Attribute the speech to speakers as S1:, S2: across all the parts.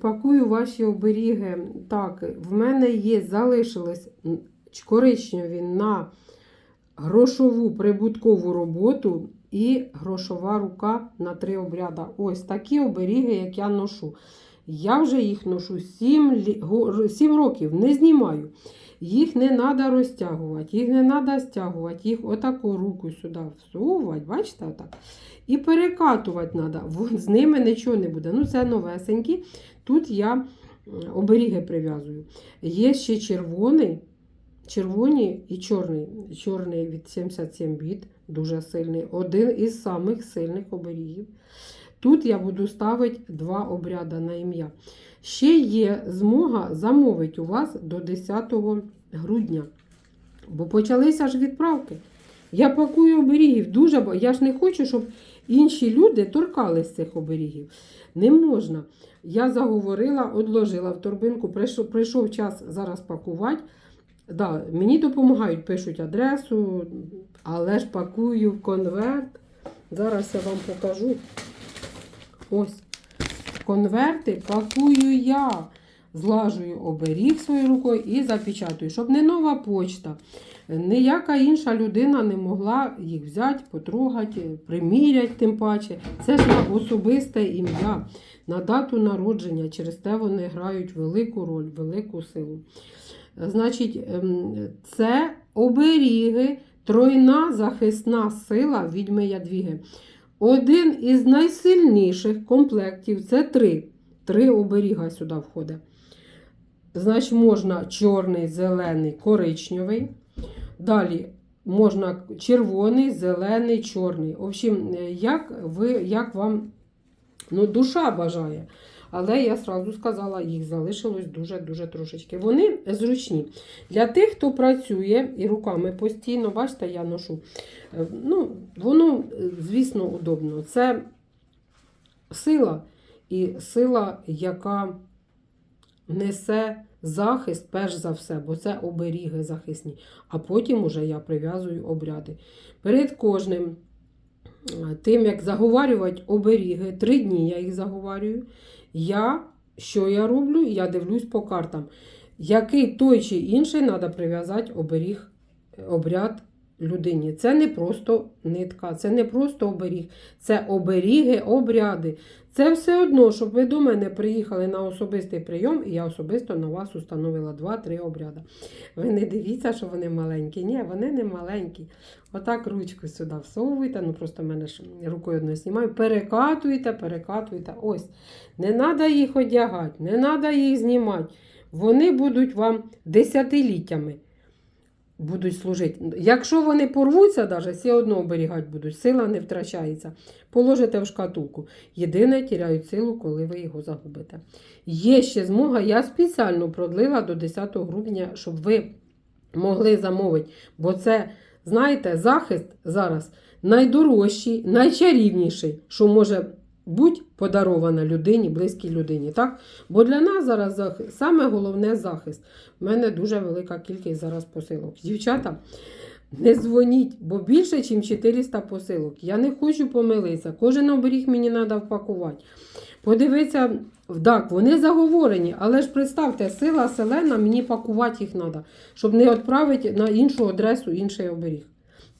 S1: Пакую ваші оберіги. Так, в мене є, залишились коричневі на грошову прибуткову роботу і грошова рука на три обряда. Ось такі оберіги, як я ношу. Я вже їх ношу 7, 7 років, не знімаю. Їх не треба розтягувати, їх не треба стягувати, їх отаку руку сюди всовувати, бачите, отак. І перекатувати треба. З ними нічого не буде. Ну, це новесенькі. Тут я оберіги прив'язую. Є ще червоний, червоні і чорний. Чорний від 77 біт, дуже сильний. Один із самих сильних оберігів. Тут я буду ставити два обряди на ім'я. Ще є змога замовити у вас до 10 грудня. Бо почалися ж відправки. Я пакую оберігів дуже, я ж не хочу, щоб інші люди торкались цих оберігів. Не можна. Я заговорила, одложила в торбинку, прийшов, прийшов час зараз пакувати. Да, мені допомагають, пишуть адресу, але ж пакую в конверт. Зараз я вам покажу. Ось. Конверти пакую я. Злажую оберіг своєю рукою і запечатую, щоб не нова почта. Ніяка інша людина не могла їх взяти, потрогати, приміряти тим паче. Це ж на особисте ім'я, на дату народження. Через те вони грають велику роль, велику силу. Значить, ем, це оберіги, тройна захисна сила відьми Ядвіги. Один із найсильніших комплектів це три. Три оберіга сюди входить. Значить, можна чорний, зелений, коричневий. Далі можна червоний, зелений, чорний. В общем, е, як, ви, як вам ну, душа бажає. Але я сразу сказала, їх залишилось дуже-дуже трошечки. Вони зручні. Для тих, хто працює і руками постійно, бачите, я ношу. Е, Ну, воно, е, звісно, удобно. Це сила і сила, яка несе захист, перш за все, бо це оберіги захисні. А потім уже я прив'язую обряди. Перед кожним тим, як заговарювати оберіги, три дні я їх заговарюю. Я, що я роблю? Я дивлюсь по картам. Який той чи інший треба прив'язати оберіг, обряд людині. Це не просто нитка, це не просто оберіг, це оберіги, обряди. Це все одно, щоб ви до мене приїхали на особистий прийом, і я особисто на вас установила 2-3 обряди. Ви не дивіться, що вони маленькі. Ні, вони не маленькі. Отак ручку сюди всовуйте, ну просто мене ж рукою одною знімаю. Перекатуйте, перекатуйте. Ось. Не треба їх одягати, не треба їх знімати. Вони будуть вам десятиліттями будуть служити. Якщо вони порвуться, даже, все одно оберігати будуть, сила не втрачається. Положите в шкатулку. Єдине, тіряють силу, коли ви його загубите. Є ще змога, я спеціально продлила до 10 грудня, щоб ви могли замовити. Бо це, знаєте, захист зараз найдорожчий, найчарівніший, що може бути подарована людині, близькій людині. Так? Бо для нас зараз захист, саме головне захист. У мене дуже велика кількість зараз посилок. Дівчата, не дзвоніть, бо більше, ніж 400 посилок. Я не хочу помилитися. Кожен оберіг мені треба впакувати. Подивіться, так, вони заговорені, але ж представте, сила селена, мені пакувати їх треба, щоб не відправити на іншу адресу інший оберіг.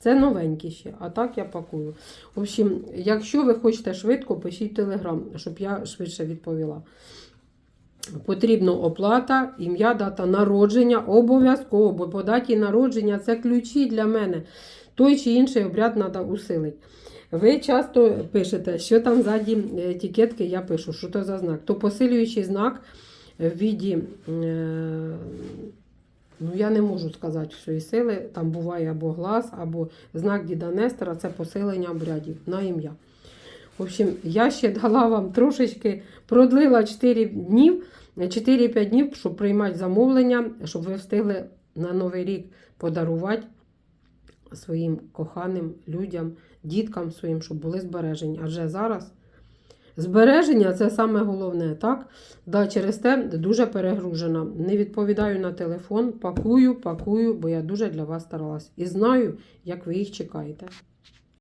S1: Це новенькі ще, а так я пакую. В общем, якщо ви хочете швидко, пишіть телеграм, щоб я швидше відповіла. Потрібна оплата, ім'я, дата народження, обов'язково, бо по даті народження це ключі для мене. Той чи інший обряд треба усилити. Ви часто пишете, що там ззаді етикетки, я пишу, що то за знак. То посилюючий знак в віді, е, ну я не можу сказати всієї сили, там буває або глаз, або знак Діда Нестора, це посилення обрядів на ім'я. В общем, я ще дала вам трошечки, продлила 4 днів, 4-5 днів, щоб приймати замовлення, щоб ви встигли на Новий рік подарувати своїм коханим людям, діткам своїм, щоб були збережені. Адже зараз збереження це саме головне, так? Да, через те дуже перегружена. Не відповідаю на телефон, пакую, пакую, бо я дуже для вас старалась. І знаю, як ви їх чекаєте.